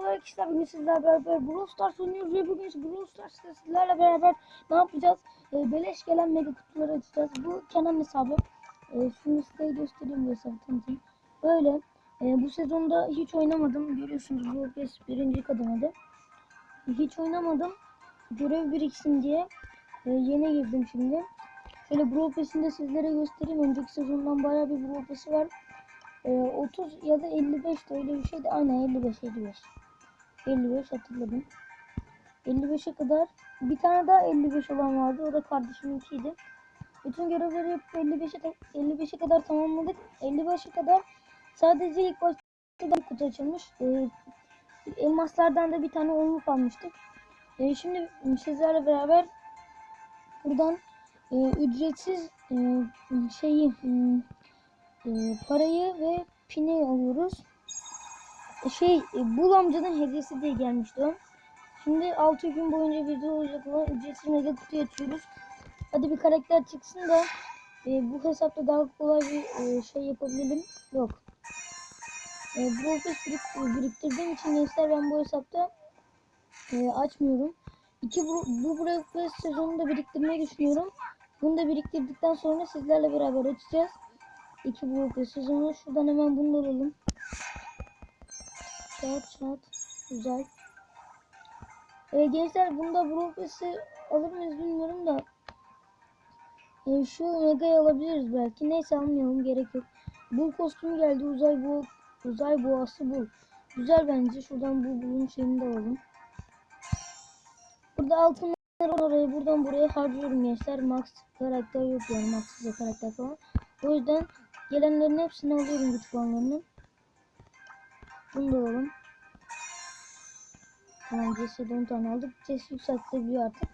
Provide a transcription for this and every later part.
Merhaba arkadaşlar bugün sizlerle beraber Brawl Stars oynuyoruz ve bugün Brawl Stars'ta sizlerle beraber ne yapacağız? Ee, beleş gelen mega kutuları açacağız. Bu Kenan hesabı. Ee, şunu size göstereyim bu hesabı tanıtayım. Böyle. Ee, bu sezonda hiç oynamadım. Görüyorsunuz bu kez birinci kademede. Hiç oynamadım. Görev biriksin diye. Ee, yeni girdim şimdi. Şöyle Brawl Pass'ini de sizlere göstereyim. Önceki sezondan bayağı bir Brawl Pass'i var. Ee, 30 ya da 55 de öyle bir şeydi. Aynen 55 55. 55 hatırladım. 55'e kadar bir tane daha 55 olan vardı. O da kardeşiminkiydi. Bütün görevleri yapıp 55'e ta- 55'e kadar tamamladık. 55'e kadar sadece ilk başta bir kutu açılmış. Ee, elmaslardan da bir tane onluk almıştık. Ee, şimdi sizlerle beraber buradan e, ücretsiz e, şeyi hmm, e, parayı ve pini alıyoruz. E, şey e, Bul amcanın hediyesi diye gelmişti o. Şimdi 6 gün boyunca video olacak olan ücretsiz mega kutuyu açıyoruz. Hadi bir karakter çıksın da e, bu hesapta daha kolay bir e, şey yapabilelim. Yok. E, Brawl birik- biriktirdiğim için gençler ben bu hesapta e, açmıyorum. İki bu, bu Brawl Pass sezonunda biriktirmeyi düşünüyorum. Bunu da biriktirdikten sonra sizlerle beraber açacağız. İki blok sezonu. Şuradan hemen bunu da alalım. Çat çat. Güzel. Ee, gençler bunda blok alır mıyız bilmiyorum da. Ee, şu mega'yı alabiliriz belki. Neyse almayalım gerek yok. Bu kostümü geldi. Uzay bu uzay boğası bu. Güzel bence. Şuradan bu bulun şeyini de alalım. Burada altınları oraya buradan buraya harcıyorum gençler. Max karakter yok yani. Max'siz karakter falan. O yüzden gelenlerin hepsini alıyorum güç puanlarını. Bunu da alalım. Tamam Jesse'de 10 tane aldık. Jesse yükseltilebiliyor artık.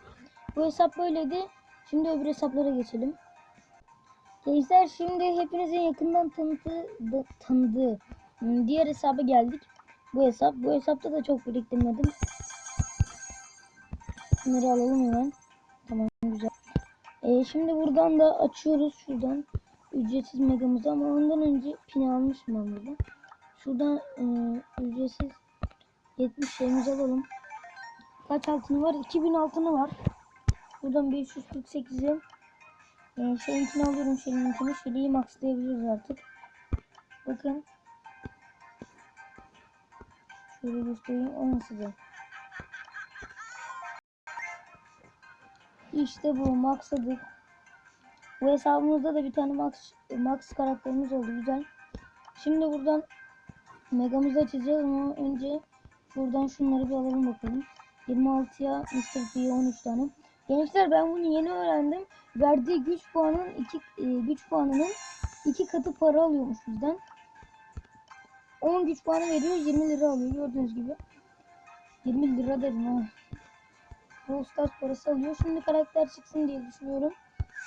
Bu hesap böyleydi. Şimdi öbür hesaplara geçelim. Gençler şimdi hepinizin yakından tanıdığı, tanıdığı hmm, diğer hesaba geldik. Bu hesap. Bu hesapta da çok biriktirmedim. Bunları alalım hemen. Tamam güzel. Ee, şimdi buradan da açıyoruz şuradan ücretsiz megamızı ama ondan önce pin almışım ben burada. Şuradan e, ücretsiz 70 şeyimizi alalım. Kaç altını var? 2000 altını var. Buradan 548'e e, şeyinkini alıyorum şeyinkini. Şeyi maxlayabiliriz artık. Bakın. Şöyle göstereyim onu size. İşte bu maxladık. Bu hesabımızda da bir tane Max, Max karakterimiz oldu güzel. Şimdi buradan Megamızı açacağız ama önce buradan şunları bir alalım bakalım. 26'ya Mr. P'ye 13 tane. Gençler ben bunu yeni öğrendim. Verdiği güç puanının iki e, güç puanının iki katı para alıyormuş bizden. 10 güç puanı veriyor 20 lira alıyor gördüğünüz gibi. 20 lira dedim ha. Brawl Stars parası alıyor. Şimdi karakter çıksın diye düşünüyorum.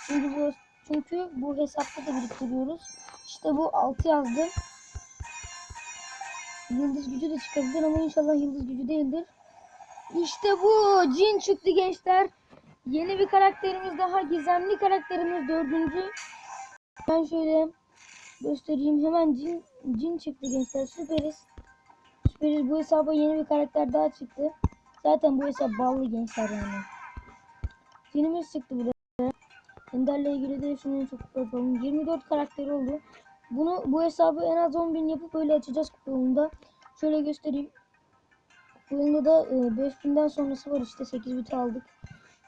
Çünkü bu çünkü bu hesapta da biriktiriyoruz. İşte bu 6 yazdı. Yıldız gücü de çıkabilir ama inşallah yıldız gücü değildir. İşte bu cin çıktı gençler. Yeni bir karakterimiz daha gizemli karakterimiz dördüncü. Ben şöyle göstereyim. Hemen cin cin çıktı gençler. Süperiz. Süperiz. Bu hesaba yeni bir karakter daha çıktı. Zaten bu hesap ballı gençler yani. Cinimiz çıktı buraya. Ender'le ilgili de şunu çok yapalım. 24 karakteri oldu. Bunu bu hesabı en az 10.000 yapıp öyle açacağız kupa yolunda. Şöyle göstereyim. Bu yolunda da e, 5000'den sonrası var işte 8 bit aldık.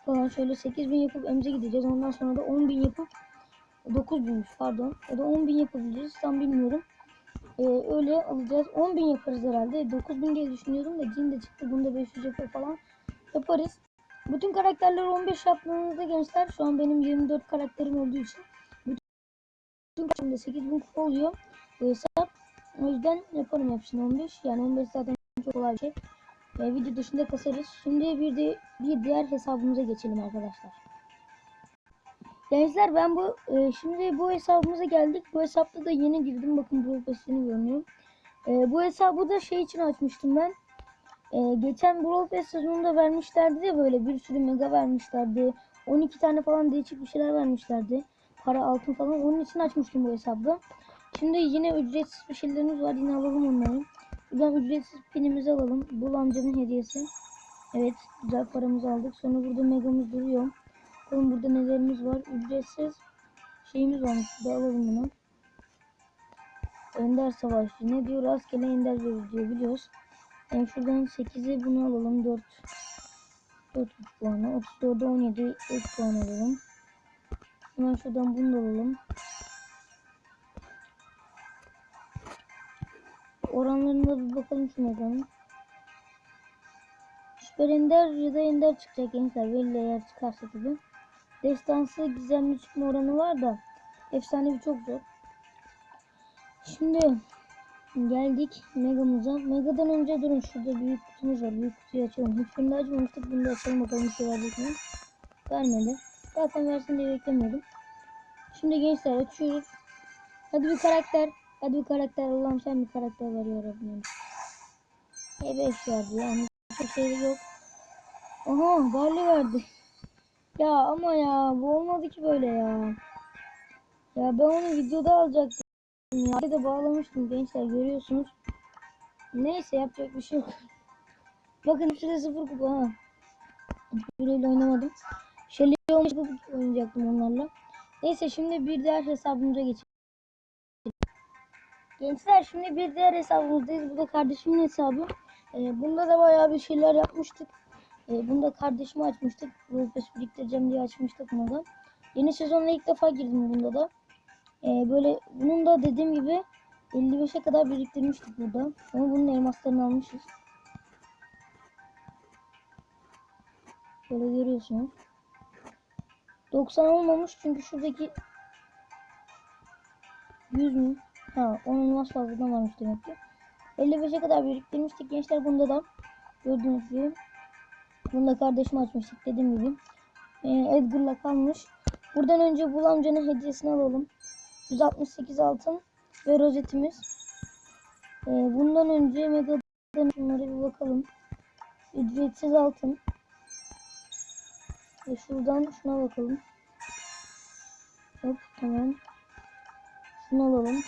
Falan şöyle 8000 yapıp emze gideceğiz. Ondan sonra da 10.000 yapıp 9000'miş pardon. O da 10.000 yapabiliriz. Tam bilmiyorum. E, öyle alacağız. 10.000 yaparız herhalde. 9000 diye düşünüyordum da cin de çıktı. Bunu da 500 yapar falan yaparız. Bütün karakterleri 15 yaptığınızda gençler şu an benim 24 karakterim olduğu için bütün karakterimde 8000 kupa oluyor bu hesap. O yüzden yaparım hepsini 15. Yani 15 zaten çok kolay bir şey. E, video dışında kasarız. Şimdi bir de bir diğer hesabımıza geçelim arkadaşlar. Gençler ben bu e, şimdi bu hesabımıza geldik. Bu hesapta da yeni girdim. Bakın hesabını görünüyor. E, bu hesabı da şey için açmıştım ben. E, geçen Brawl Pass sezonunda vermişlerdi de böyle bir sürü mega vermişlerdi. 12 tane falan değişik bir şeyler vermişlerdi. Para altın falan. Onun için açmıştım bu hesabı. Şimdi yine ücretsiz bir şeylerimiz var. Yine alalım onları. Buradan ücretsiz pinimizi alalım. Bul amcanın hediyesi. Evet güzel paramızı aldık. Sonra burada megamız duruyor. Bakalım burada nelerimiz var. Ücretsiz şeyimiz varmış. Burada alalım bunu. Ender Savaşçı. Ne diyor? Rastgele Ender veririz diyor biliyoruz. Yani şuradan 8'e bunu alalım. 4 4 puanı. 34'e 17 3 puan alalım. Hemen şuradan bunu da alalım. Oranlarına bir bakalım şu meganın. Süper Ender ya da Ender çıkacak gençler. Belli eğer çıkarsa tabi. Destansı gizemli çıkma oranı var da efsanevi çok zor. Şimdi geldik Mega'mıza. Mega'dan önce durun şurada büyük kutumuz var. Büyük kutuyu açalım. Hiç bunu açmamıştık. Bunu da açalım bakalım bir şey verecek mi? Vermedi. Zaten versin diye beklemiyordum. Şimdi gençler açıyoruz. Hadi bir karakter. Hadi bir karakter. Allah'ım sen bir karakter ver ya Rabbim. E 5 verdi yani. Bir şey yok. Aha Barley verdi. Ya ama ya bu olmadı ki böyle ya. Ya ben onu videoda alacaktım. Ya de bağlamıştım gençler görüyorsunuz. Neyse yapacak bir şey yok. Bakın hepsi de sıfır kupa ha. Hiçbiriyle oynamadım. Şöyle olmuş kupa oynayacaktım onlarla. Neyse şimdi bir diğer hesabımıza geçelim. Gençler şimdi bir diğer hesabımızdayız. Bu da kardeşimin hesabı. Ee, bunda da bayağı bir şeyler yapmıştık. Ee, bunu da açmıştık. Rufus biriktireceğim diye açmıştık bunu da. Yeni sezonla ilk defa girdim bunda da. Ee, böyle bunun da dediğim gibi 55'e kadar biriktirmiştik burada. Ama bunun elmaslarını almışız. Böyle görüyorsunuz. 90 olmamış çünkü şuradaki 100 mü? Ha 10 elmas fazladan varmış demek ki. 55'e kadar biriktirmiştik gençler bunda da. Gördüğünüz gibi. Bunu da kardeşime açmıştık dediğim gibi. Ee, Edgar'la kalmış. Buradan önce Bul amcanın hediyesini alalım. 168 altın ve rozetimiz. Ee, bundan önce Mega'dan şunlara bir bakalım. Ücretsiz altın. Ve şuradan şuna bakalım. Hop tamam. Şunu alalım.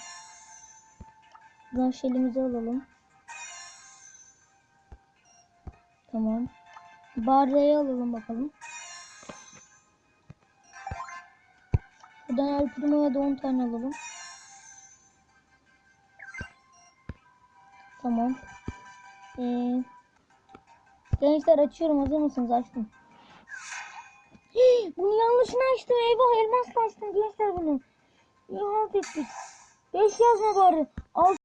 Buradan şelimizi alalım. Tamam. Barre'yi alalım bakalım. Buradan El Primo'ya da 10 tane alalım. Tamam. Ee, gençler açıyorum hazır mısınız? Açtım. Bunu yanlışına açtım. Eyvah elmasla açtım gençler bunu. İhanet ettik. 5 yazma bari. 6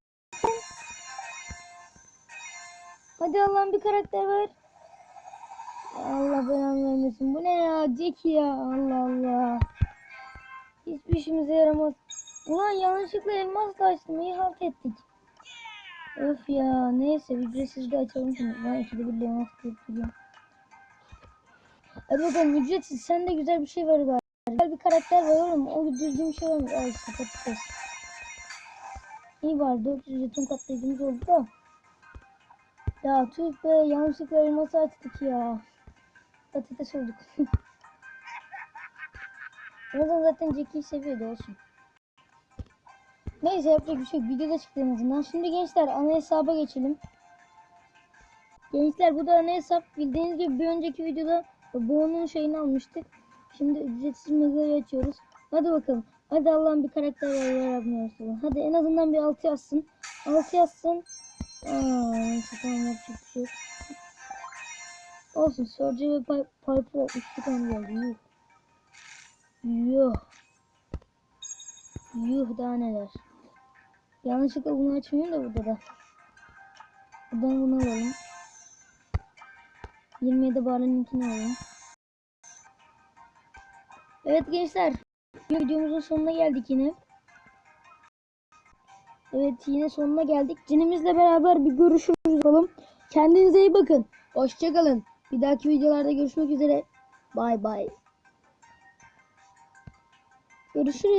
Hadi Allah'ım bir karakter ver. Allah belanı vermesin. Bu ne ya? Jackie ya. Allah Allah. Hiçbir işimize yaramaz. Ulan yanlışlıkla elmasla açtım. İyi halt ettik. Öf ya. Neyse ücretsiz de açalım şimdi. Ben ikide bir elmas kılıp gidiyorum. Hadi bakalım ücretsiz. Sen de güzel bir şey ver bari. Güzel bir karakter ver oğlum. O düzgün bir şey var. Ay işte patates. İyi var. 400 jeton katlayıcımız oldu da. Ya tüh be. Yanlışlıkla elması açtık ya. Patates olduk. Ramazan zaten Jackie'yi seviyordu olsun. Neyse yapacak bir şey yok. Videoda çıktı en azından. Şimdi gençler ana hesaba geçelim. Gençler bu da ana hesap. Bildiğiniz gibi bir önceki videoda Bo'nun şeyini almıştık. Şimdi ücretsiz megayı açıyoruz. Hadi bakalım. Hadi Allah'ım bir karakter ver ya Rabbim. Hadi en azından bir 6 yazsın. 6 yazsın. Aa, neyse tamam yapacak bir şey. Olsun. Surge ve Pi- Piper 62 tane geldi. Yuh. Yuh. Yuh daha neler. Yanlışlıkla bunu açmayayım da burada da. Buradan bunu alalım. 27 barınınkini alalım. Evet gençler. Videomuzun sonuna geldik yine. Evet yine sonuna geldik. Cinimizle beraber bir görüşürüz bakalım. Kendinize iyi bakın. Hoşçakalın. Bir dahaki videolarda görüşmek üzere. Bay bay. Görüşürüz.